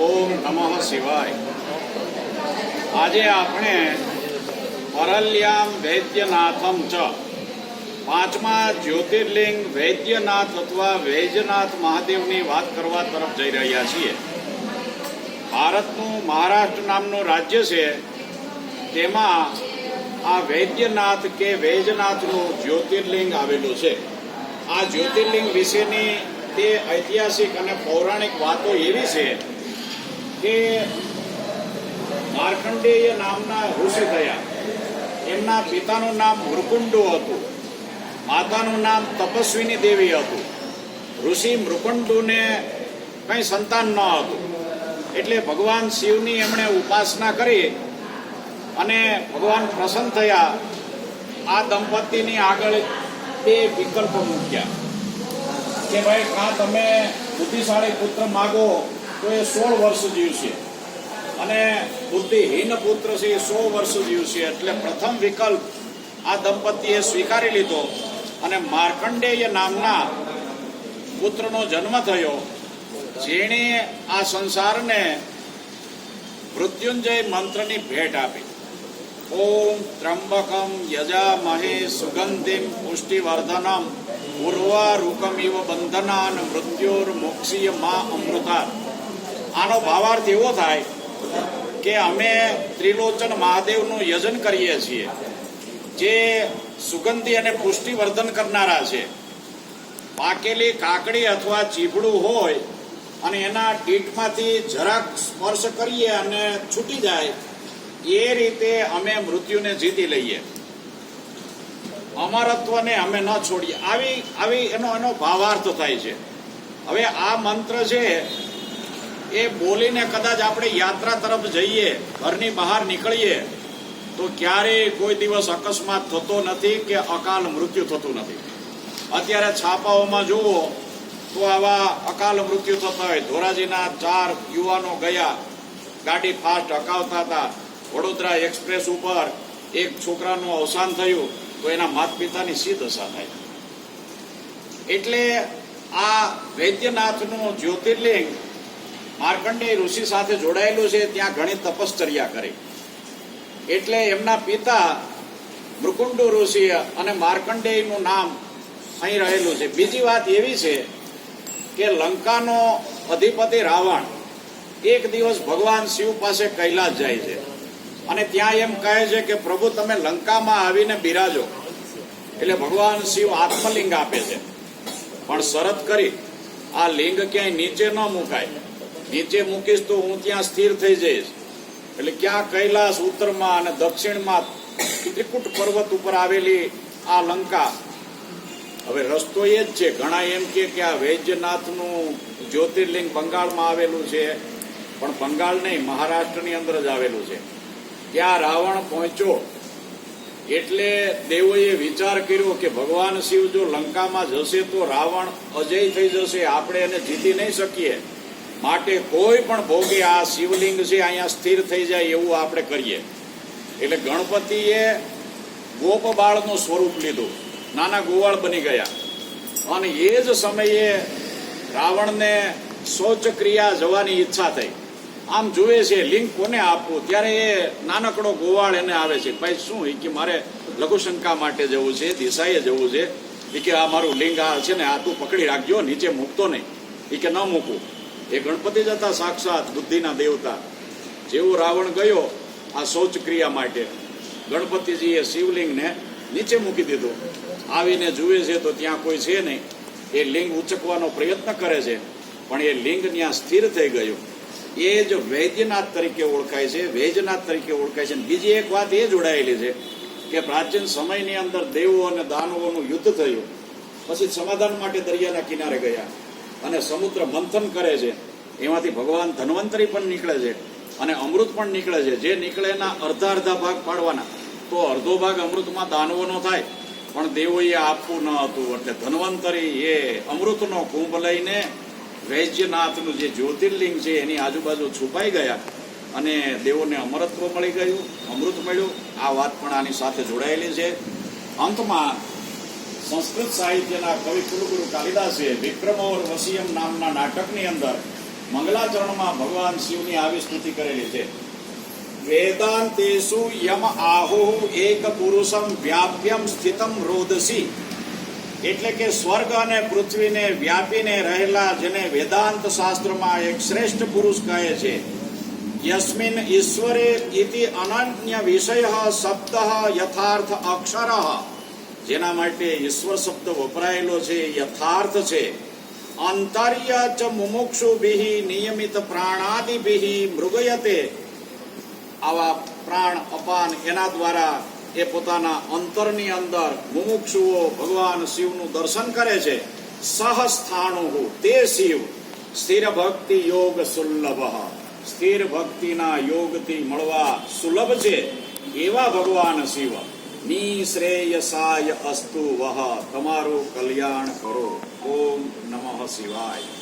ઓમ નમઃ શિવાય. આજે આપણે પરલ્યામ વૈદ્યનાથમ ચ. પાંચમા જ્યોતિર્લિંગ વૈદ્યનાથ અથવા વૈજનાથ મહાદેવની વાત કરવા તરફ જઈ રહ્યા છીએ. ભારતનું મહારાષ્ટ્ર નામનું રાજ્ય છે. તેમાં આ વૈદ્યનાથ કે વૈજનાથનું જ્યોતિર્લિંગ આવેલું છે. આ જ્યોતિર્લિંગ વિશેની તે ઐતિહાસિક અને પૌરાણિક વાતો એવી છે કે માર્કંડેય નામના ઋષિ થયા. એમના પિતાનું નામ મૃકુંડુ હતું. માતાનું નામ તપસ્વીની દેવી હતું. ઋષિ મૃકુંડુને કંઈ સંતાન ન હતું. એટલે ભગવાન શિવની એમણે ઉપાસના કરી અને ભગવાન પ્રસન્ન થયા. આ દંપતીની આગળ બે વિકલ્પ મૂક્યા. કે ભાઈ કાં તમે બુદ્ધિશાળી પુત્ર માગો તો એ સોળ વર્ષ જીવશે અને બુદ્ધિહીન પુત્ર છે એ સો વર્ષ જીવશે એટલે પ્રથમ વિકલ્પ આ દંપતીએ સ્વીકારી લીધો અને માર્કંડેય નામના પુત્રનો જન્મ થયો, જેણે આ સંસારને મૃત્યુંજય મંત્રની ભેટ આપી. ઓમ ત્રંબકમ યજામહે સુગંધિમ પુષ્ટિવર્ધનમ. ઉર્વારુકમિવ બંધનાન મૃત્યુર મોક્ષીય મા અમૃતા આનો ભાવાર્થ એવો થાય કે અમે ત્રિલોચન મહાદેવનું યજન કરીએ છીએ, જે સુગંધી અને પુષ્ટિવર્ધન કરનારા છે. પાકેલી કાકડી અથવા ચીભડું હોય અને એના ડીટમાંથી જરાક સ્પર્શ કરીએ અને છૂટી જાય, એ રીતે અમે મૃત્યુને જીતી લઈએ. અમરત્વને અમે ન છોડીએ. આવી આવી એનો એનો ભાવાર્થ થાય છે. હવે આ મંત્ર છે એ બોલીને કદાચ આપણે યાત્રા તરફ જઈએ, ઘરની બહાર નીકળીએ, તો ક્યારેય કોઈ દિવસ અકસ્માત થતો નથી કે અકાલ મૃત્યુ થતું નથી. અત્યારે છાપાઓમાં જુઓ, તો આવા અકાલ મૃત્યુ થતા હોય. ધોરાજીના ચાર યુવાનો ગયા, ગાડી ફાસ્ટ હકાવતા હતા. વડોદરા એક્સપ્રેસ ઉપર એક છોકરાનું અવસાન થયું. તો એના માતા પિતાની સી દશા થાય. એટલે આ વૈદ્યનાથનું જ્યોતિર્લિંગ માર્કંડેય ઋષિ સાથે જોડાયેલું છે, ત્યાં ઘણી તપશ્ચર્યા કરી. એટલે એમના પિતા મૃકુંડુ ઋષિ અને માર્કંડેયનું નામ અહીં રહેલું છે. બીજી વાત એવી છે કે લંકાનો અધિપતિ રાવણ એક દિવસ ભગવાન શિવ પાસે કૈલાસ જાય છે. અને ત્યાં એમ કહે છે કે પ્રભુ, તમે લંકામાં આવીને બિરાજો. એટલે ભગવાન શિવ આત્મલિંગ આપે છે. પણ શરત કરી, આ લિંગ ક્યાંય નીચે ન મુકાય. નીચે મૂકીશ તો હું ત્યાં સ્થિર થઈ જઈશ. એટલે ક્યાં કૈલાસ ઉત્તરમાં અને દક્ષિણમાં ત્રિકુટ પર્વત ઉપર આવેલી આ લંકા. હવે રસ્તો એ જ છે, ઘણા એમ કે આ વૈદ્યનાથનું જ્યોતિર્લિંગ બંગાળમાં આવેલું છે. પણ બંગાળ નહીં, મહારાષ્ટ્રની અંદર જ આવેલું છે. ત્યાં રાવણ પહોંચ્યો. એટલે દેવોએ વિચાર કર્યો કે ભગવાન શિવ જો લંકામાં જશે તો રાવણ અજય થઈ જશે, આપણે એને જીતી નહીં શકીએ. માટે કોઈ પણ ભોગે આ શિવલિંગ છે અહીંયા સ્થિર થઈ જાય એવું આપણે કરીએ. એટલે ગણપતિએ ગોપ બાળનું સ્વરૂપ લીધું. નાના ગોવાળ બની ગયા. અને એ જ સમયે રાવણને શૌચ ક્રિયા જવાની ઈચ્છા થઈ. આમ જુએ છે લિંગ કોને આપવું? ત્યારે એ નાનકડો ગોવાળ એને આવે છે ભાઈ શું, એ કે મારે લઘુશંકા માટે જવું છે દિશાએ જવું છે. એ કે આ મારું લિંગ આ છે ને, આ તું પકડી રાખજો, નીચે મૂકતો નહીં. એ કે ન મૂકવું એ ગણપતિ જ હતા સાક્ષાત બુદ્ધિના દેવતા. જેવો રાવણ ગયો આ શૌચ ક્રિયા માટે, ગણપતિજીએ શિવલિંગને નીચે મૂકી દીધું. આવીને જુએ છે તો ત્યાં કોઈ છે નહીં. એ લિંગ ઉચકવાનો પ્રયત્ન કરે છે, પણ એ લિંગ ત્યાં સ્થિર થઈ ગયું. એ જ વૈદ્યનાથ તરીકે ઓળખાય છે, વૈજનાથ તરીકે ઓળખાય છે બીજી એક વાત એ જોડાયેલી છે કે પ્રાચીન સમયની અંદર દેવો અને દાનવોનું યુદ્ધ થયું. પછી સમાધાન માટે દરિયાના કિનારે ગયા અને સમુદ્ર મંથન કરે છે. એમાંથી ભગવાન ધન્વંતરી પણ નીકળે છે અને અમૃત પણ નીકળે છે. જે નીકળે એના અડધા અડધા ભાગ પાડવાના. તો અડધો ભાગ અમૃતમાં દાનવોનો થાય. પણ દેવોએ આપવું ન હતું. એટલે ધન્વંતરી એ અમૃતનો કુંભ લઈને વૈજ્યનાથનું જે જ્યોતિર્લિંગ છે, એની આજુબાજુ છુપાઈ ગયા અને દેવોને અમરત્વ મળી ગયું, અમૃત મળ્યું. આ વાત પણ આની સાથે જોડાયેલી છે. અંતમાં સંસ્કૃત સાહિત્યના કવિ કુલગુરુ કાલિદાસે વિક્રમોર વસીયમ નામના નાટકની અંદર મંગલાચરણમાં ભગવાન શિવની આવી સ્તુતિ કરેલી છે. વેદાંતેશુ યમ આહુ એક પુરુષમ વ્યાપ્યમ સ્થિતમ રોદસી. એટલે કે સ્વર્ગ અને પૃથ્વીને વ્યાપીને રહેલા જેને વેદાંત શાસ્ત્રમાં એક શ્રેષ્ઠ પુરુષ કહે છે. યસ્મિન ઈશ્વરે ઇતિ અનન્ય વિષય શબ્દ યથાર્થ અક્ષર. જેના માટે ઈશ્વર શબ્દ વપરાયેલો છે, યથાર્થ છે. અંતર્ય ચ મુમુક્ષુભિઃ નિયમિત પ્રાણાદિભિ મૃગયતે. આવા પ્રાણ અપાન એના દ્વારા એ પોતાના અંતરની અંદર મુમુક્ષુઓ ભગવાન શિવનું દર્શન કરે છે. સહસ્થાણુ તે શિવ. સ્થિર ભક્તિ યોગ સુલભ. સ્થિર ભક્તિના યોગથી મળવા સુલભ છે એવા ભગવાન શિવ. નિશ્રેયસાય અસ્તુ વહ તમારું કલ્યાણ કરો. ઓમ નમઃ શિવાય.